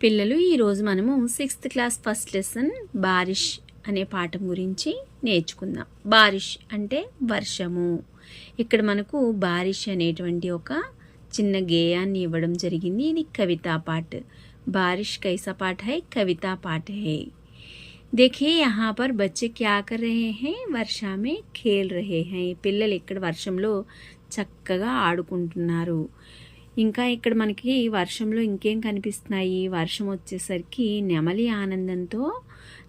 పిల్లలు ఈరోజు మనము sixth class first lesson Barish అనే పాఠం గురించి నేర్చుకుందాం బారిష్ అంటే వర్షము ఇక్కడ మనకు బారిష్ అనేటువంటి ఒక చిన్న గేయాన్ని ఇవ్వడం జరిగింది ఇది కవితా పాఠ్ బారిష్ కైసా పాఠ హై కవితా పాఠ హై देखिए यहाँ पर बच्चे क्या कर रहे हैं వర్షా మే ఖేల్ రహే హై పిల్లలు ఇక్కడ వర్షంలో చక్కగా ఆడుకుంటున్నారు ఇంకా ఇక్కడ మనకి వర్షంలో ఇంకేం కనిపిస్తున్నాయి? వర్షం వచ్చేసరికి నెమలి ఆనందంతో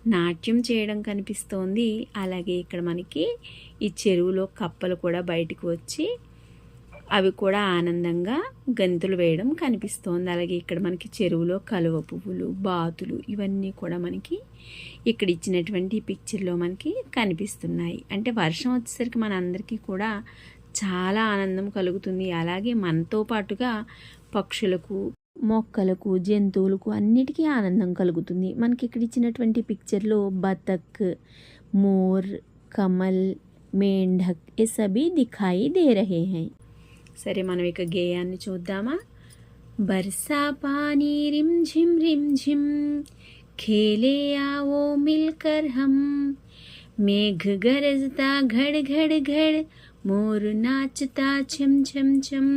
నాట్యం చేయడం కనిపిస్తోంది. అలాగే ఇక్కడ మనకి ఈ చెరువులో కప్పలు కూడా బయటకు వచ్చి అవి కూడా ఆనందంగా గంతులు వేయడం కనిపిస్తోంది. అలాగే ఇక్కడ మనకి చెరువులో కలువ పువ్వులు బాతులు ఇవన్నీ కూడా మనకి ఇక్కడ ఇచ్చినటువంటి ఈ పిక్చర్లో మనకి కనిపిస్తున్నాయి. అంటే వర్షం వచ్చేసరికి మన అందరికీ కూడా చాలా ఆనందం కలుగుతుంది. అలాగే మనతో పాటుగా పక్షులకు మొక్కలకు జంతువులకు అన్నిటికీ ఆనందం కలుగుతుంది. మనకి ఇక్కడ ఇచ్చినటువంటి పిక్చర్లో బతక్ మోర్ కమల్ మేంఢక్ ఏ సభీ దిఖాయి దే రహే హై. సరే మనం ఇక గేయాన్ని చూద్దామా? బర్సా పానీ రిమ్ ఝిమ్ రిమ్ ఝిమ్ ఖేలే ఆవో మిల్కర్ హమ్ మేఘ గరజతా ఘడ్ ఘడ్ ఘడ్ मोर नाचता छम छम छम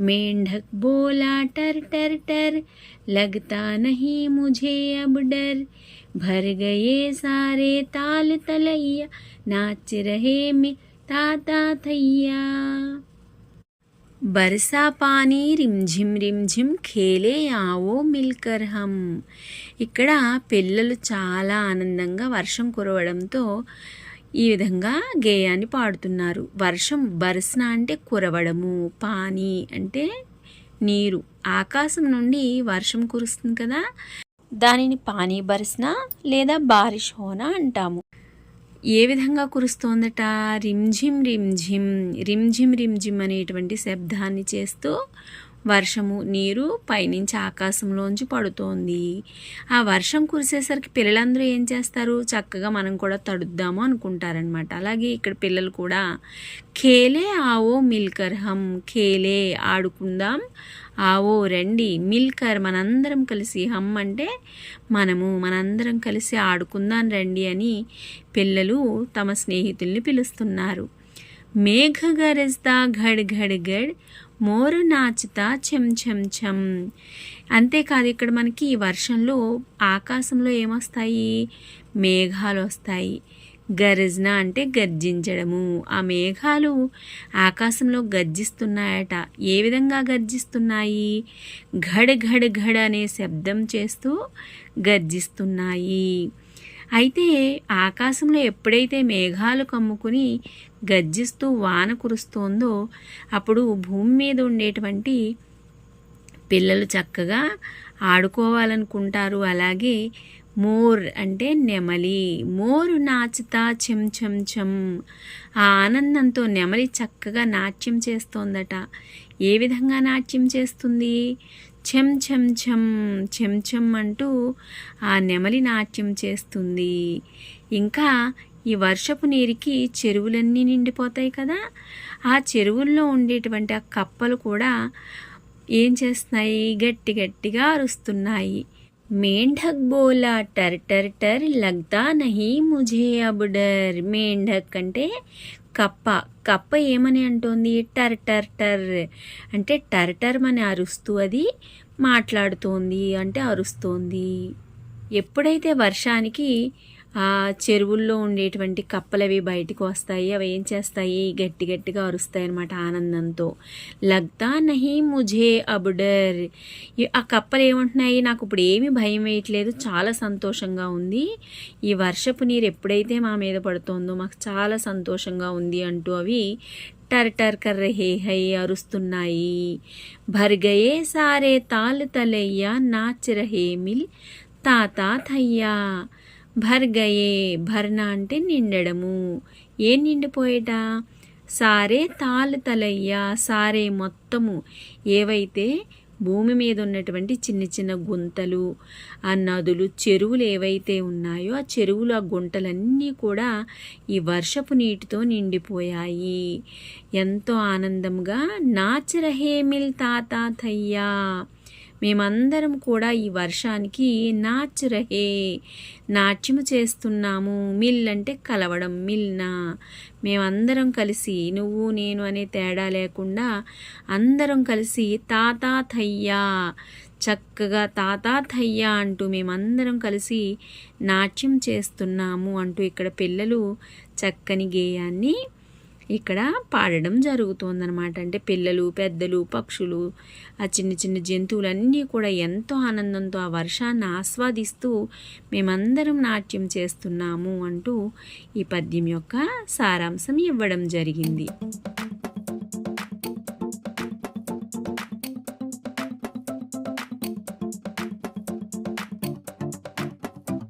मेंढक बोला टर टर टर लगता नहीं मुझे अब डर भर गए सारे ताल तलैया नाच रहे में ताता थैया బర్సా పానీ రిమ్ఝిమ్ రిమ్ఝిమ్ ఖేలే ఆవో మిల్కర్ హమ్ ఇక్కడ పిల్లలు చాలా ఆనందంగా వర్షం కురవడంతో ఈ విధంగా గేయాన్ని పాడుతున్నారు. వర్షం బరస్న అంటే కురవడము పానీ అంటే నీరు. ఆకాశం నుండి వర్షం కురుస్తుంది కదా? దానిని పానీ బర్సన లేదా బారిష్ హోనా అంటాము. ఏ విధంగా కురుస్తోందట? రిమ్ఝిమ్ రిమ్ఝిమ్ రిమ్ఝిమ్ రిమ్ఝిమ్ అనేటువంటి శబ్దాన్ని చేస్తూ వర్షము నీరు పైనుంచి ఆకాశంలోంచి పడుతోంది. ఆ వర్షం కురిసేసరికి పిల్లలందరూ ఏం చేస్తారు? చక్కగా మనం కూడా తడుద్దాము అనుకుంటారనమాట అలాగే ఇక్కడ పిల్లలు కూడా ఖేలే ఆవో మిల్కర్ హమ్ ఖేలే ఆడుకుందాం ఆవో రండి మిల్కర్ మనందరం కలిసి హమ్ అంటే మనము మనందరం కలిసి ఆడుకుందాం రండి అని పిల్లలు తమ స్నేహితుల్ని పిలుస్తున్నారు. మేఘ గరజ్తా ఘడ్ ఘడ్ గడ్ మోరు నాచుతా చెం చెం చెం. అంతేకాదు ఇక్కడ మనకి ఈ వర్షంలో ఆకాశంలో ఏమొస్తాయి? మేఘాలు వస్తాయి. గర్జన అంటే గర్జించడము. ఆ మేఘాలు ఆకాశంలో గర్జిస్తున్నాయట. ఏ విధంగా గర్జిస్తున్నాయి? ఘడ్ ఘడ్ ఘడ్ అనే శబ్దం చేస్తూ గర్జిస్తున్నాయి. అయితే ఆకాశంలో ఎప్పుడైతే మేఘాలు కమ్ముకుని గర్జిస్తూ వాన కురుస్తోందో అప్పుడు భూమి మీద ఉండేటువంటి పిల్లలు చక్కగా ఆడుకోవాలనుకుంటారు. అలాగే మోర్ అంటే నెమలి మోరు నాచుతా చెం చెం చెం ఆ ఆనందంతో నెమలి చక్కగా నాట్యం చేస్తోందట. ఏ విధంగా నాట్యం చేస్తుంది? చెం చెం చెం చెం చెం అంటూ ఆ నెమలి నాట్యం చేస్తుంది. ఇంకా ఈ వర్షపు నీరుకి చెరువులన్నీ నిండిపోతాయి కదా? ఆ చెరువుల్లో ఉండేటువంటి ఆ కప్పలు కూడా ఏం చేస్తున్నాయి? గట్టి గట్టిగా అరుస్తున్నాయి. మేంఢక్ బోలా టర్ టర్ టర్ లగ్తా నహీ ముజే అబుడర్. మేంఢక్ అంటే కప్ప. కప్ప ఏమని అంటోంది? టర్ టర్ టర్. అంటే టర్ టర్ అని అరుస్తూ అది మాట్లాడుతోంది అంటే అరుస్తోంది. ఎప్పుడైతే వర్షానికి ఆ చెరువుల్లో ఉండేటువంటి కప్పలవి బయటకు వస్తాయి. అవి ఏం చేస్తాయి? గట్టి గట్టిగా అరుస్తాయి అనమాట ఆనందంతో. లగ్తా నహి ముజే అబుడర్. ఆ కప్పలు ఏమంటున్నాయి? నాకు ఇప్పుడు ఏమీ భయం వేయట్లేదు. చాలా సంతోషంగా ఉంది. ఈ వర్షపు నీరు ఎప్పుడైతే మా మీద పడుతోందో మాకు చాలా సంతోషంగా ఉంది అంటూ అవి టర్ టర్ కర్ర హే హై అరుస్తున్నాయి. భర్గయే సారే తాలు తలయ్యా నాచ్ రహే మిల్ తాతా థయ్యా. భర్గయే భర్ణ అంటే నిండడము. ఏం నిండిపోయేట? సారే తాలు తలయ్యా సారే మొత్తము. ఏవైతే భూమి మీద ఉన్నటువంటి చిన్న చిన్న గుంతలు ఆ నదులు చెరువులు ఏవైతే ఉన్నాయో ఆ చెరువులు ఆ గుంటలన్నీ కూడా ఈ వర్షపు నీటితో నిండిపోయాయి. ఎంతో ఆనందంగా నాచరహేమిల్ తాత థయ్యా మేమందరం కూడా ఈ వర్షానికి నాచ్ రహే నాట్యము చేస్తున్నాము. మిల్ అంటే కలవడం మిల్నా. మేమందరం కలిసి నువ్వు నేను అనే తేడా లేకుండా అందరం కలిసి తాతా థయ్యా చక్కగా తాతా థయ్యా అంటూ మేమందరం కలిసి నాట్యం చేస్తున్నాము అంటూ ఇక్కడ పిల్లలు చక్కని గేయాన్ని ఇక్కడ పాడడం జరుగుతోందనమాట అంటే పిల్లలు పెద్దలు పక్షులు ఆ చిన్న చిన్న జంతువులన్నీ కూడా ఎంతో ఆనందంతో ఆ వర్షాన్ని ఆస్వాదిస్తూ మేమందరం నాట్యం చేస్తున్నాము అంటూ ఈ పద్యం యొక్క సారాంశం ఇవ్వడం జరిగింది.